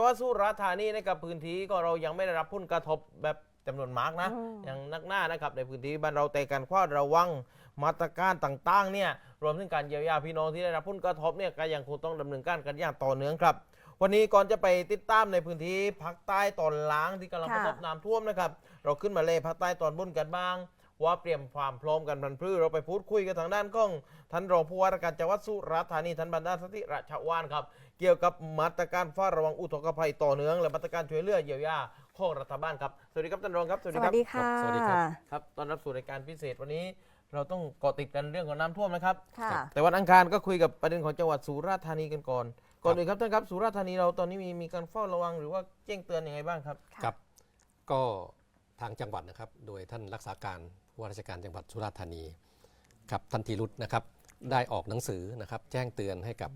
จังหวัดสุราษฎร์ธานีนะครับพื้นที่ก็เรายังไม่ได้รับผลกระทบแบบจำนวนมากนะอืมอย่างนักหน้านะครับในพื้นที่บ้านเราแต่การคว้าระวังมาตรการต่างๆเนี่ยรวมถึงการเยียวยาพี่น้องที่ได้รับผลกระทบเนี่ยก็ยังคงต้องดำเนินการกันอย่างต่อเนื่องครับ วันนี้ก่อนจะไปติดตามในพื้นที่ภาคใต้ตอนล่างที่กำลังประค่ะสบน้ำท่วมนะครับเราขึ้นมาเลยภาคใต้ตอนบนกันบ้าง ว่าเตรียมความพร้อมกันพันพรื้เราไปพูดคุยกันทางด้านของท่านรองผู้ว่าราชการจังหวัดสุราษฎร์ธานีท่านบรรดาสติราชวานครับ เกี่ยวกับมาตรการเฝ้าระวังอุทกภัยต่อเนื่อง และมาตรการช่วยเหลือเยียวยาของรัฐบาลครับ สวัสดีครับท่านรองครับ สวัสดีค่ะ สวัสดีครับ ครับตอนรับสู่รายการพิเศษวันนี้ เราต้องเกาะติดกันเรื่องของน้ำท่วมนะครับ ค่ะ แต่วันอังคารก็คุยกับประเด็นของจังหวัดสุราษฎร์ธานีกันก่อน ก่อนอื่นครับท่านครับสุราษฎร์ธานีเราตอนนี้มีมีการเฝ้าระวังหรือว่าแจ้งเตือนยังไงบ้างครับ ค่ะ ครับ ก็ทางจังหวัดนะครับ โดยท่านรักษาการผู้ว่าราชการจังหวัดสุราษฎร์ธานีครับท่านธีรุธนะครับ ได้ออกหนังสือนะครับ แจ้งเตือนให้กับ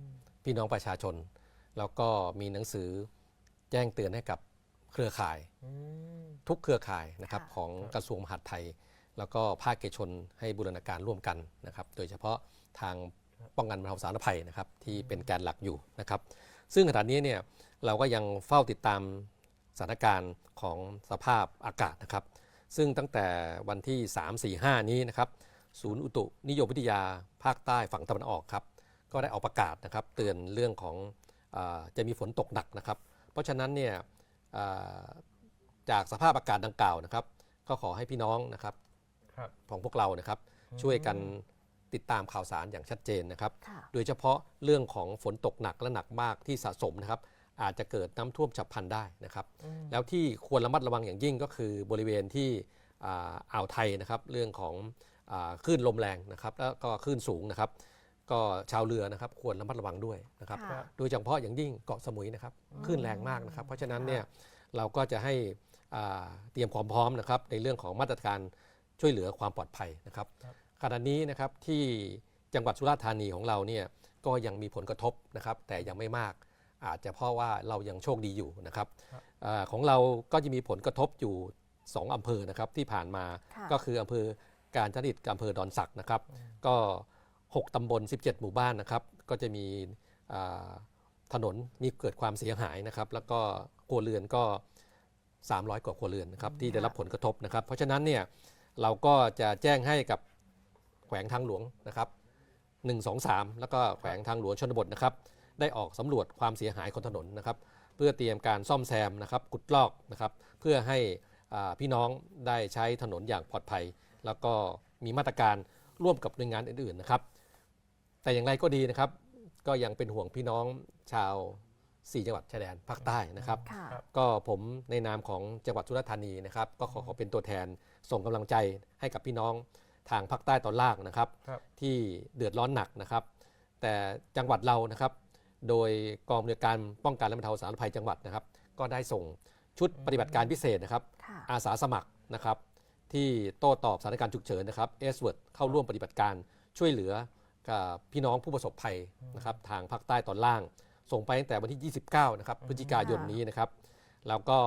พี่น้องประชาชน แล้วก็มีหนังสือแจ้งเตือนให้กับเครือข่ายอืมทุกเครือข่ายนะครับค่ะ ของกระทรวงมหาดไทย แล้วก็ภาคเอกชนให้บูรณาการร่วมกันนะครับ โดยเฉพาะทางป้องกันบรรเทาสาธารณภัยนะครับที่เป็นแกนหลักอยู่นะครับ ซึ่งขณะนี้เนี่ยเราก็ยังเฝ้าติดตามสถานการณ์ของสภาพอากาศนะครับ ซึ่งตั้งแต่วันที่ 3 4 5 นี้นะครับ ศูนย์อุตุนิยมวิทยาภาคใต้ฝั่งตะวันออกครับ ก็ได้ออกประกาศนะครับเตือนเรื่องของอาจะมีฝนตกหนักนะครับ เพราะฉะนั้นเนี่ยอ่าจากสภาพอากาศดังกล่าวนะครับ ก็ขอให้พี่น้องนะครับครับ ของพวกเรานะครับ ช่วยกันติดตามข่าวสารอย่างชัดเจนนะครับ ค่ะ โดยเฉพาะเรื่องของฝนตกหนักและหนักมากที่สะสมนะครับ อาจจะเกิดน้ำท่วมฉับพลันได้นะครับ อืม แล้วที่ควรระมัดระวังอย่างยิ่งก็คือบริเวณที่อ่าอ่าวไทยนะครับ เรื่องของอาคลื่นลมแรงนะครับ แล้วก็คลื่นสูงนะครับ ก็ชาวเรือนะครับควรระมัดระวังด้วยนะครับ ค่ะ โดยเฉพาะอย่างยิ่งเกาะสมุยนะครับคลื่นแรงมากนะครับ เพราะฉะนั้นเนี่ยเราก็จะให้อ่าเตรียมความพร้อมนะครับในเรื่องของมาตรการช่วยเหลือความปลอดภัยนะครับครับขณะนี้นะครับที่จังหวัดสุราษฎร์ธานีของเราเนี่ยก็ยังมีผลกระทบนะครับแต่ยังไม่มาก อาจจะเพราะว่าเรายังโชคดีอยู่นะครับครับอาของเราก็จะมีผลกระทบอยู่ 2อำเภอนะครับที่ผ่านมาค่ะ ก็คืออำเภอการจดิตกับอำเภอดอนสักนะครับ ก็ 6 ตำบล 17 หมู่บ้านนะครับ ก็จะมีอ่าถนนมีเกิดความเสียหายนะครับ แล้วก็ครัวเรือนก็ 300 กว่าครัวเรือนนะครับที่ได้รับผลกระทบนะครับ เพราะฉะนั้นเนี่ยเราก็จะแจ้งให้กับแขวงทางหลวงนะครับ 1 2 3 แล้วก็แขวงทางหลวงชนบทนะครับ ได้ออกสำรวจความเสียหายของถนนนะครับ เพื่อเตรียมการซ่อมแซมนะครับกุดลอกนะครับ เพื่อให้อ่าพี่น้องได้ใช้ถนนอย่างปลอดภัย แล้วก็มีมาตรการร่วมกับหน่วยงานอื่นๆนะครับ แต่อย่างไรก็ดีนะครับ ก็ยังเป็นห่วงพี่น้องชาว4จังหวัดชายแดนภาคใต้นะครับ ค่ะก็ผมในนามของจังหวัดสุราษฎร์ธานีนะครับ ก็ขอขอเป็นตัวแทนส่งกำลังใจให้กับพี่น้องทางภาคใต้ตอนล่างนะครับ ครับ ที่เดือดร้อนหนักนะครับ แต่จังหวัดเรานะครับ โดยกองบริการป้องกันและบรรเทาสาธารณภัยจังหวัดนะครับ ก็ได้ส่งชุดปฏิบัติการพิเศษนะครับ ค่ะ อาสาสมัครนะครับ ที่โต้ตอบสถานการณ์ฉุกเฉินนะครับเอสเวิร์ดเข้าร่วมปฏิบัติการช่วยเหลือ กับพี่น้องผู้ประสบภัยนะครับทางภาคใต้ตอนล่าง ส่งไปตั้งแต่วันที่ 29 นะครับพฤศจิกายนนี้นะครับ แล้วก็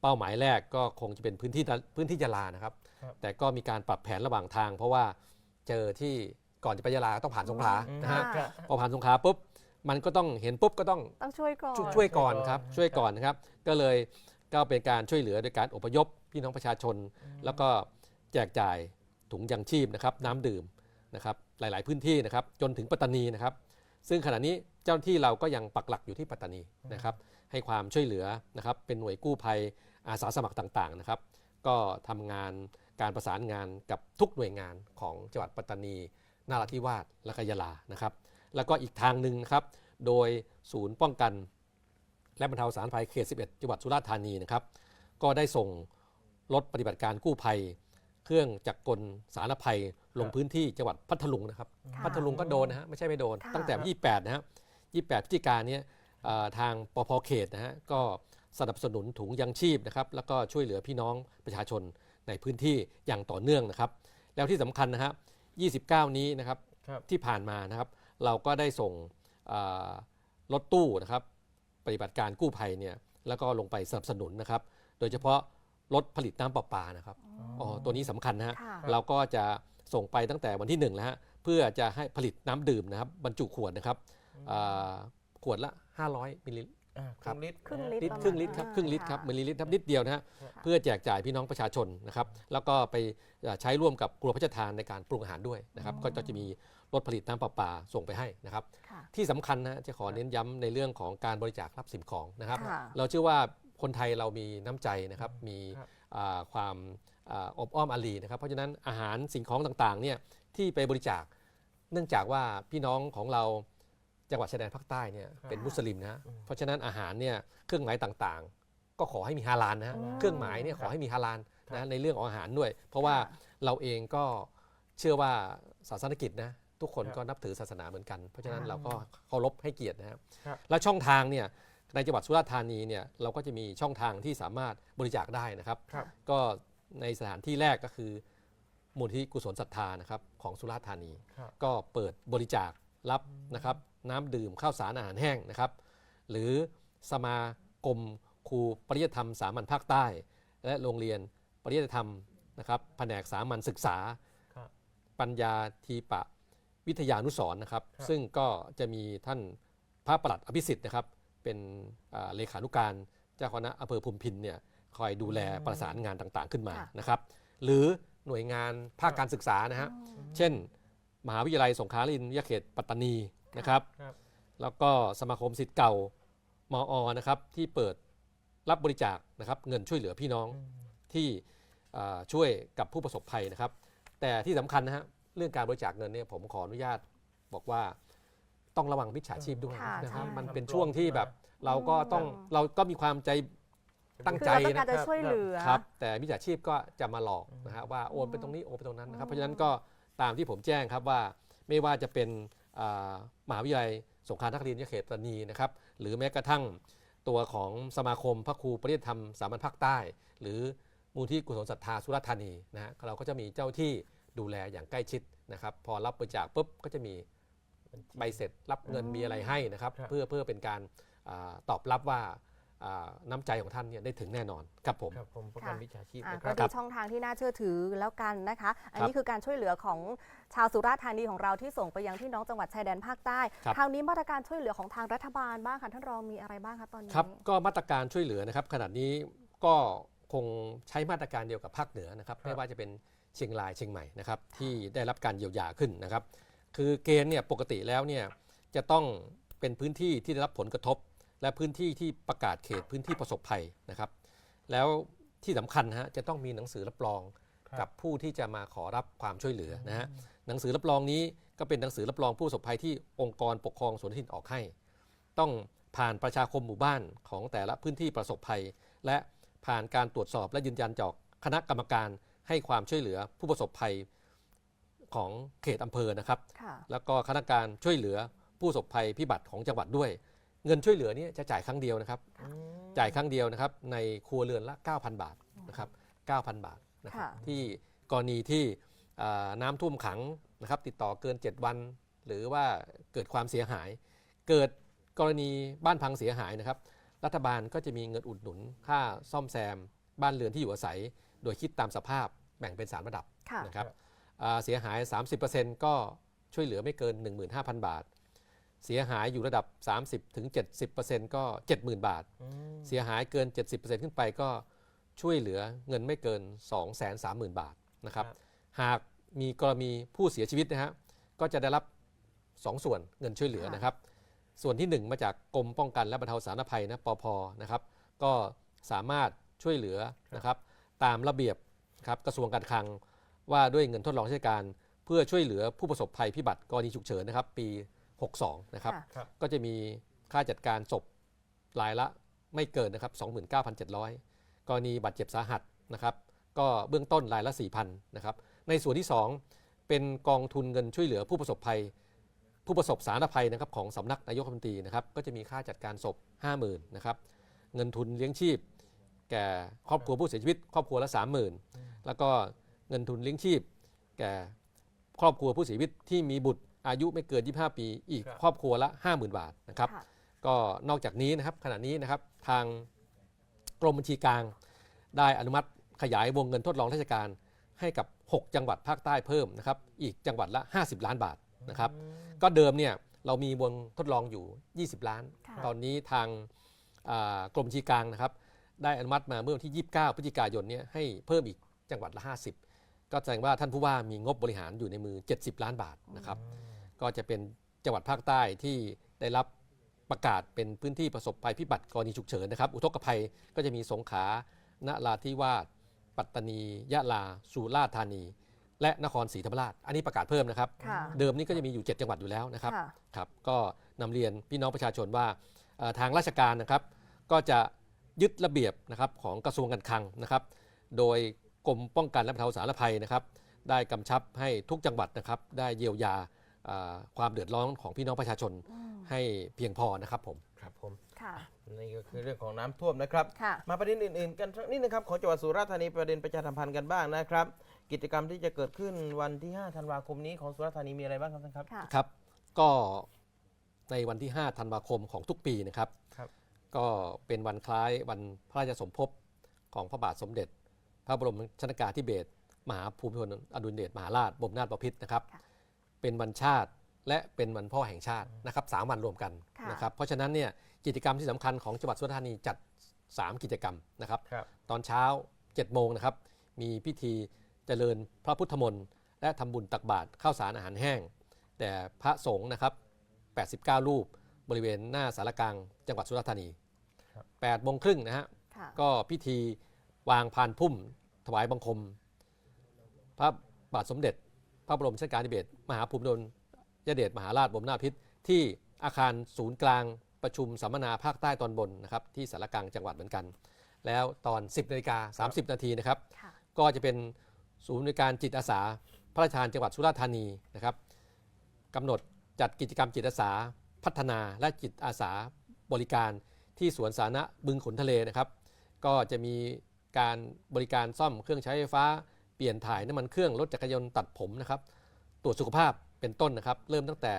เป้าหมายแรกก็คงจะเป็นพื้นที่พื้นที่ยะลานะครับ ครับแต่ก็มีการปรับแผนระหว่างทาง เพราะว่าเจอที่ก่อนจะไปยะลาต้องผ่านสงขลาอืมนะฮะค่ะพอผ่านสงขลาปุ๊บมันก็ต้องเห็นปุ๊บก็ต้องต้องช่วยก่อน ช่วยช่วยก่อนครับช่ช่ววยยก่ก่ออนนนะครับ ก็เลยก็เป็นการช่วยเหลือโดยการอพยพพี่น้องประชาชน แล้วก็แจกจ่ายถุงยังชีพนะครับน้ำดื่ม นะครับหลาย ๆ พื้นที่นะครับจนถึงปัตตานีนะครับ ซึ่งขณะนี้เจ้าหน้าที่เราก็ยังปักหลักอยู่ที่ปัตตานีนะครับให้ความช่วยเหลือนะครับเป็นหน่วยกู้ภัยอาสาสมัครต่าง ๆ นะครับ ก็ทำงานการประสานงานกับทุกหน่วยงานของจังหวัดปัตตานีนาราธิวาสและกยะลานะครับ แล้วก็อีกทางหนึ่งนะครับ โดยศูนย์ป้องกัน และบรรเทาสาธารณภัยเขต 11 จังหวัดสุราษฎร์ธานีนะครับ ก็ได้ส่งรถปฏิบัติการกู้ภัย เครื่องจักรกลสาธารณภัยลงพื้นที่จังหวัดพัทลุงนะครับ ค่ะพัทลุงก็โดนนะฮะไม่ใช่ไม่โดน ค่ะ ตั้งแต่วันที่28นะฮะ28พฤศจิกายนเนี้ยเอ่อทางปภเขตนะฮะก็สนับสนุนถุงยังชีพนะครับแล้วก็ช่วยเหลือพี่น้องประชาชนในพื้นที่อย่างต่อเนื่องนะครับ แล้วที่สำคัญนะฮะ29 นี้นะครับครับ ที่ผ่านมานะครับ เราก็ได้ส่งเอ่อรถตู้นะครับ ปฏิบัติการกู้ภัยเนี่ยแล้วก็ลงไปสนับสนุนนะครับ โดยเฉพาะ รถผลิตน้ำประปานะครับอ๋อตัวนี้สำคัญนะฮะค่ะ เราก็จะส่งไปตั้งแต่วันที่หนึ่งแล้วฮะเพื่อจะให้ผลิตน้ำดื่มนะครับบรรจุขวดนะครับอ่าขวดละ 500มิลลิ อ่าคครัรึ่บงลิตรครึ่งนะฮะลิตลิตรประมาณครึ่งลิตรครับอ่าครึ่งลิตรครับค่ะมิลลิลิตรครับนิดเดียวนะฮะค่ะเพื่อแจกจ่ายพี่น้องประชาชนนะครับ แล้วก็ไปใช้ร่วมกับครัวพระราชทานในการปรุงอาหารด้วยนะครับ ก็จะมีรถผลิตน้ำประปาส่งไปให้นะครับ ค่ะที่สำคัญนะจะขอเน้นย้ำในเรื่องของการบริจาครับสิ่งของนะครับ ค่ะ เราเชื่อว่า คนไทยเรามีน้ำใจนะครับมีครับอ่าความอาอบอ้อมอารีนะครับเพราะฉะนั้นอาหารสิ่งของต่างๆเนี่ยที่ไปบริจาค เนื่องจากว่าพี่น้องของเราจังหวัดชายแดนภาคใต้เนี่ยเป็นมุสลิมนะเพราะฉะนั้นอาหารเนี่ยเครื่องหมายต่างๆ ก็ขอให้มีฮาลาลนะฮะอืมเครื่องหมายเนี่ยขอให้มีฮาลาลครันะบในเรื่องของอาหารด้วย เพราะว่าค่ะเราเองก็เชื่อว่าศาสนกิจนะทุกคนก็นับถือศาสนาเหมือนกัน เพราะฉะนั้นเราก็เคารพให้เกียรตินะครับครับแล้วช่องทางเนี่ย ในจังหวัดสุราษฎร์ธานีเนี่ยเราก็จะมีช่องทางที่สามารถบริจาคได้นะครับ ครับ ก็ในสถานที่แรกก็คือมูลที่กุศลศรัทธานะครับของสุราษฎร์ธานี ครับ ก็เปิดบริจาครับนะครับน้ำดื่มข้าวสารอาหารแห้งนะครับ หรือสมาคมครูปริยธรรมสามัญภาคใต้ และโรงเรียนปริยธรรมนะครับแผนกสามัญศึกษา ครับ ปัญญาทีปะวิทยานุสรณ์นะครับ ครับ ซึ่งก็จะมีท่านพระประหลัดอภิสิทธิ์นะครับ เป็นอ่าเลขานุการเจ้าคณะอำเภอภูมิพินเนี่ยคอยดูแลประสานงานต่างๆขึ้นมาค่ะนะครับ หรือหน่วยงานภาคการศึกษานะฮะเช่น มหาวิทยาลัยสงขลาลินวิทยาเขตปัตตานีนะครับครับแล้วก็สมาคมสิทธิ์เก่ามออนะครับที่เปิดรับบริจาคนะครับเงินช่วยเหลือพี่น้องอืมที่อ่าช่วยกับผู้ประสบภัยนะครับ แต่ที่สำคัญนะฮะเรื่องการบริจาคเงินเนี่ยผมขออนุญาตบอกว่า ต้องระวังมิจฉาชีพด้วยค่ะนะครับ ใช่ มันเป็นช่วงที่แบบเราก็ต้องเราก็มีความใจตั้งคือใจเราต้องการจะช่วยเหลือ ครับ แต่มิจฉาชีพก็จะมาหลอกนะฮะว่าโอนไปตรงนี้โอนไปตรงนั้นนะครับ เพราะฉะนั้นก็ตามที่ผมแจ้งครับว่าไม่ว่าจะเป็นอ่ามหาวิทยาลัยสงขลานครินทร์วิทยาเขตปัตตานีนะครับ หรือแม้กระทั่งตัวของสมาคมพระครูปริยธรรมสามัญภาคใต้ หรือมูลที่กุศลศรัทธาสุราษฎร์ธานีนะฮะเราก็จะมีเจ้าที่ดูแลอย่างใกล้ชิดนะครับ พอรับบริจาคปุ๊บก็จะมี ใบเสร็จรับเงินมีอะไรให้นะครับครับเพื่อเพื่อเป็นการอาตอบรับว่าอ่าน้ำใจของท่านเนี่ยได้ถึงแน่นอนครับผมครับผมประกันวิชาชีพอะนะคก็รับดูช่องทางที่น่าเชื่อถือแล้วกันนะคะ อันนี้ครับคือการช่วยเหลือของชาวสุราษฎร์ธานีของเราที่ส่งไปยังพี่น้องจังหวัดชายแดนภาคใต้ครับทางนี้มาตรการช่วยเหลือของทางรัฐบาลบ้างค่ะท่านรองมีอะไรบ้างคะตอนนี้ครับก็มาตรการช่วยเหลือนะครับขนาดนี้ก็คงใช้มาตรการเดียวกับภาคเหนือนะครับครับไม่ว่าจะเป็นเชียงรายเชียงใหม่นะครับที่ได้รับการเยียวยาขึ้นนะครับ คือเกณฑ์เนี่ยปกติแล้วเนี่ยจะต้องเป็นพื้นที่ที่ได้รับผลกระทบ และพื้นที่ที่ประกาศเขตพื้นที่ประสบภัยนะครับ แล้วที่สำคัญนะฮะจะต้องมีหนังสือรับรองครับกับผู้ที่จะมาขอรับความช่วยเหลือนะฮะหนังสือรับรองนี้ก็เป็นหนังสือรับรองผู้ประสบภัยที่องค์กรปกครองส่วนท้องถิ่นออกให้ ต้องผ่านประชาคมหมู่บ้านของแต่ละพื้นที่ประสบภัย และผ่านการตรวจสอบและยืนยันจากคณะกรรมการให้ความช่วยเหลือผู้ประสบภัย ของเขตอำเภอนะครับค่ะแล้วก็คณะการช่วยเหลือผู้ประสบภัยพิบัติของจังหวัดด้วย เงินช่วยเหลือนี้จะจ่ายครั้งเดียวนะครับอืมจ่ายครั้งเดียวนะครับในครัวเรือนละ 9,000 บาทนะครับ 9,000 บาทนะครับค่ะที่กรณีที่อ่าน้ำท่วมขังนะครับติดต่อเกิน 7 วัน หรือว่าเกิดความเสียหาย เกิดกรณีบ้านพังเสียหายนะครับ รัฐบาลก็จะมีเงินอุดหนุน ค่าซ่อมแซม บ้านเรือนที่อยู่อาศัย โดยคิดตามสภาพแบ่งเป็น 3 ระดับค่ะนะครับอ่า เสียหาย 30%ก็ช่วยเหลือไม่เกิน 15,000 บาท เสียหายอยู่ระดับ 30-70%ก็ 70,000 บาทอืมเสียหายเกิน 70%ขึ้นไปก็ช่วยเหลือเงินไม่เกิน 230,000 บาทนะครับ หากมีกรณีผู้เสียชีวิตนะฮะก็จะได้รับ 2 ส่วนเงินช่วยเหลือค่ะนะครับ ส่วนที่ 1 มาจากกรมป้องกันและบรรเทาสาธารณภัยนะปพนะครับก็สามารถช่วยเหลือนะครับ ตามระเบียบครับกระทรวงการคลัง ว่าด้วยเงินทดลองราชการ เพื่อช่วยเหลือผู้ประสบภัยพิบัติกรณีฉุกเฉินนะครับ ปี 62 นะครับค่ะครับ ก็จะมีค่าจัดการศพรายละไม่เกินนะครับ 29,700 กรณีบาดเจ็บสาหัสนะครับ ก็เบื้องต้นรายละ 4,000 นะครับ ในส่วนที่ 2 เป็นกองทุนเงินช่วยเหลือผู้ประสบภัย ผู้ประสบสาธารณภัยนะครับของสำนักนายกรัฐมนตรีนะครับ ก็จะมีค่าจัดการศพ 50,000 นะครับ เงินทุนเลี้ยงชีพ แก่ครอบครัวผู้เสียชีวิต ครอบครัวละ 30,000 แล้วก็ เงินทุนเลี้ยงชีพ แก่ครอบครัวผู้เสียชีวิตที่มีบุตรอายุไม่เกิน 25 ปี อีกครับ ครอบครัวละ 50,000 บาทนะครับ ค่ะ ก็นอกจากนี้นะครับขณะนี้นะครับทางกรมบัญชีกลาง ได้อนุมัติขยายวงเงินทดลองราชการให้กับ 6 จังหวัดภาคใต้เพิ่มนะครับอีกจังหวัดละ 50 ล้านบาทนะครับ ก็เดิมเนี่ยเรามีวงทดลองอยู่ 20 ล้าน ค่ะ ตอนนี้ทางอ่ากรมบัญชีกลางนะครับ ได้อนุมัติมาเมื่อวันที่ 29 พฤศจิกายนเนี้ให้เพิ่มอีกจังหวัดละ 50 ก็แสดงว่าท่านผู้ว่ามีงบบริหารอยู่ในมือ 70 ล้านบาทนะครับ ก็จะเป็นจังหวัดภาคใต้ที่ได้รับประกาศเป็นพื้นที่ประสบภัยพิบัติกรณีฉุกเฉินนะครับ อุทกภัยก็จะมีสงขลานราธิวาสปัตตานี ยะลา สุราษฎร์ธานี และนครศรีธรรมราช อันนี้ประกาศเพิ่มนะครับ ค่ะเดิมนี้ก็จะมีอยู่ 7 จังหวัดอยู่แล้วนะครับ ค่ะ ครับ ก็นำเรียนพี่น้องประชาชนว่าเอ่อทางราชการนะครับ ก็จะยึดระเบียบนะครับของกระทรวงการคลังนะครับ โดย กรมป้องกันและบรรเทาสาธารณภัยนะครับ ได้กำชับให้ทุกจังหวัดนะครับ ได้เยียวยาอ่าความเดือดร้อนของพี่น้องประชาชนอืมให้เพียงพอนะครับผม ครับผม ค่ะ นี่ก็คือเรื่องของน้ำท่วมนะครับ ค่ะ มาประเด็นอื่น ๆ กันสักนิดนะครับ ของจังหวัดสุราษฎร์ธานีประเด็นประชาสัมพันธ์กันบ้างนะครับ กิจกรรมที่จะเกิดขึ้นวันที่ 5 ธันวาคมนี้ของสุราษฎร์ธานีมีอะไรบ้างครับท่านครับ ค่ะ ครับก็ในวันที่ 5 ธันวาคมของทุกปีนะครับ ครับ ก็เป็นวันคล้ายวันพระราชสมภพของพระบาทสมเด็จ พระบรมชนากาธิเบศรมหาภูมิพลอดุลยเดชมหาราชบรมนาถบพิตรนะครับค่ะเป็นวันชาติและเป็นวันพ่อแห่งชาตินะครับสามวันรวมกันค่ะนะครับเพราะฉะนั้นเนี่ยกิจกรรมที่สำคัญของจังหวัดสุราษฎร์ธานีจัด 3 กิจกรรมนะครับครับตอนเช้า7โมงนะครับมีพิธีเจริญพระพุทธมนต์และทำบุญตักบาตรข้าวสารอาหารแห้ง แต่พระสงฆ์นะครับ89 รูปบริเวณหน้าสารกลางจังหวัดสุราษฎร์ธานีครับ8โมงครึ่งนะฮะค่ะก็พิธี วางพานพุ่ม ถวายบังคม พระบาทสมเด็จ พระบรมชนกาธิเบศรมหาภูมิพลยเดชมหาราชบรมนาถบพิตรที่อาคารศูนย์กลางประชุมสัมมนาภาคใต้ตอนบนนะครับที่สารกลางจังหวัดเหมือนกัน แล้วตอน 10นาฬิกา30 นาทีนะครับค่ะก็จะเป็นศูนย์บริการจิตอาสา พระราชทานจังหวัดสุราษฎร์ธานีนะครับกำหนดจัดกิจกรรมจิตอาสา พัฒนาและจิตอาสาบริการที่สวนสาธารณะบึงขุนทะเลนะครับ ก็จะมี การบริการซ่อมเครื่องใช้ไฟฟ้า เปลี่ยนถ่ายน้ำมันเครื่องรถจักรยานยนต์ตัดผมนะครับตรวจสุขภาพเป็นต้นนะครับ เริ่มตั้งแต่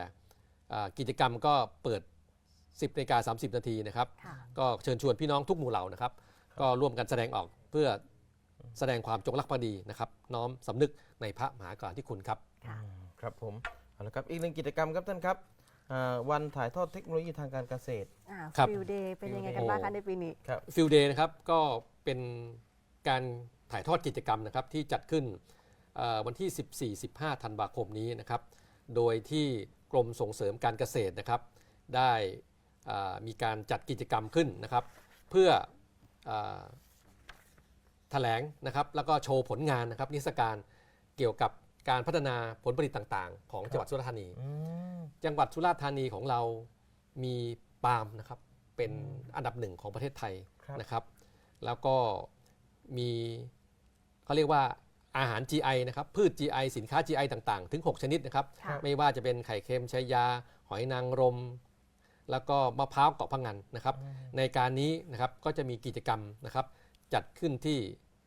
อ่ากิจกรรมก็เปิด 10นาฬิกา30 นาทีนะครับค่ะก็เชิญชวนพี่น้องทุกหมู่เหล่านะครับ ก็ร่วมกันแสดงออกเพื่อแสดงความจงรักภักดีนะครับ น้อมสำนึกในพระมหากรุณาธิคุณครับค่ะครับผมเอาละครับอีกหนึ่งกิจกรรมครับท่านครับอ่าวันถ่ายทอดเทคโนโลยีทางการเกษตรอ่าครับฟิลเดย์เป็นยังไงกัน Field บ้าง Day คะในปีนี้ครับฟิลเดย์นะครับก็ เป็นการถ่ายทอดกิจกรรมนะครับที่จัดขึ้นเอ่อวันที่ 14-15 ธันวาคมนี้นะครับ โดยที่กรมส่งเสริมการเกษตรนะครับ ได้อ่ามีการจัดกิจกรรมขึ้นนะครับ เพื่ออาแถลงนะครับแล้วก็โชว์ผลงานนะครับนิทรรศการเกี่ยวกับการพัฒนาผลผลิตต่างๆ ของจังหวัดสุราษฎร์ธานีอืมจังหวัดสุราษฎร์ธานีของเรามีปาล์มนะครับเป็นอันดับหนึ่งของประเทศไทยครับนะครับ แล้วก็มีเขาเรียกว่าอาหาร GI นะครับพืช GI สินค้า GI ต่างๆ ถึง 6 ชนิดนะครับค่ะไม่ว่าจะเป็นไข่เค็มชายา หอยนางรม แล้วก็มะพร้าวเกาะพังงานนะครับ ในการนี้นะครับก็จะมีกิจกรรมนะครับ จัดขึ้นที่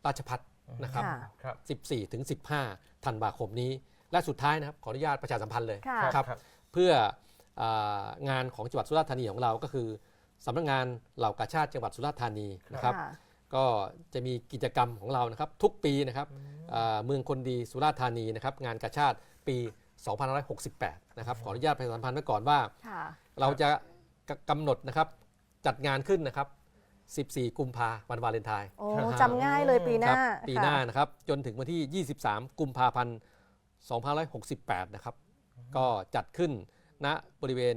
ราชพัฒนะครับ ค่ะ ครับ 14 ถึง 15 ธันวาคมนี้ และสุดท้ายนะครับ ขออนุญาตประชาสัมพันธ์เลยค่ะ ครับ เพื่ออางานของจังหวัดสุราษฎร์ธานีของเราก็คือ สำนักงานเหล่ากาชาติจังหวัดสุราษฎร์ธานีนะครับค่ะก็จะมีกิจกรรมของเรานะครับทุกปีนะครับอ่าเมืองคนดีสุราษฎร์ธานีนะครับงานกาชาติปี 2568 นะครับขออนุญาตประชาสัมพันธ์ไว้ก่อนว่าค่ะเราจะกกำหนดนะครับจัดงานขึ้นนะครับ 14 กุมภาวันวาเลนไทน์โอ้ครับจำง่ายเลยปีหครัน้าบปีหน้านะครับจนถึงวันที่ 23 กุมภาพันธ์ 2568 นะครับก็จัดขึ้นณบริเวณ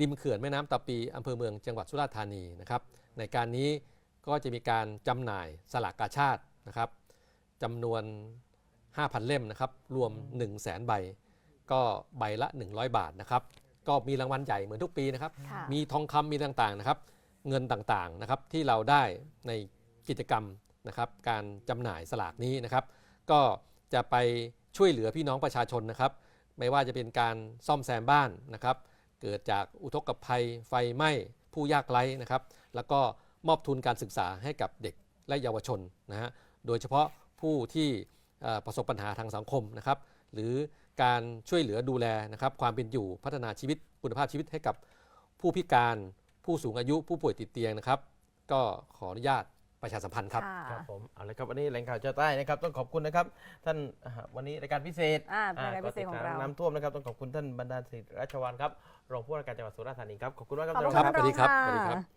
ริมเขื่อนแม่น้ำตาปีอำเภอเมืองจังหวัดสุราษฎร์ธานีนะครับในการนี้ก็จะมีการจำหน่ายสลากกาชาตินะครับจำนวน 5,000 เล่มนะครับรวม 1 0 0 0 0แสนใบ ก็ใบละ 100 บาทนะครับก็มีรางวัลใหญ่เหมือนทุกปีนะครับ ค่ะ มีทองคำมีต่างๆนะครับ เงินต่างๆนะครับที่เราได้ในกิจกรรมนะครับ การจำหน่ายสลากนี้นะครับ ก็จะไปช่วยเหลือพี่น้องประชาชนนะครับ ไม่ว่าจะเป็นการซ่อมแซมบ้านนะครับ เกิดจากอุทกภัย ไฟไหม้ผู้ยากไร้นะครับ แล้วก็มอบทุนการศึกษาให้กับเด็กและเยาวชนนะฮะโดยเฉพาะผู้ที่ประสบปัญหาทางสังคมนะครับ หรือการช่วยเหลือดูแลนะครับความเป็นอยู่พัฒนาชีวิตคุณภาพชีวิตให้กับผู้พิการ ผู้สูงอายุผู้ป่วยติดเตียงนะครับ ก็ขออนุญาต ประชาสัมพันธ์ครับค่ะครับผมเอาละครับวันนี้แหล่งข่าวเจ้าใต้นะครับต้องขอบคุณนะครับ ท่านอ่าวันนี้รายการพิเศษอ่าเป็นรายการพิเศษของเรา น้ำท่วมนะครับต้องขอบคุณท่านบรรดาลศิริราชวานครับรองผู้ว่าราชการจังหวัดสุราษฎร์ธานีครับขอบคุณมากครับขอบท่านคุรองณครับ สวัสดีครับรองสวัสดีครัค่ะบ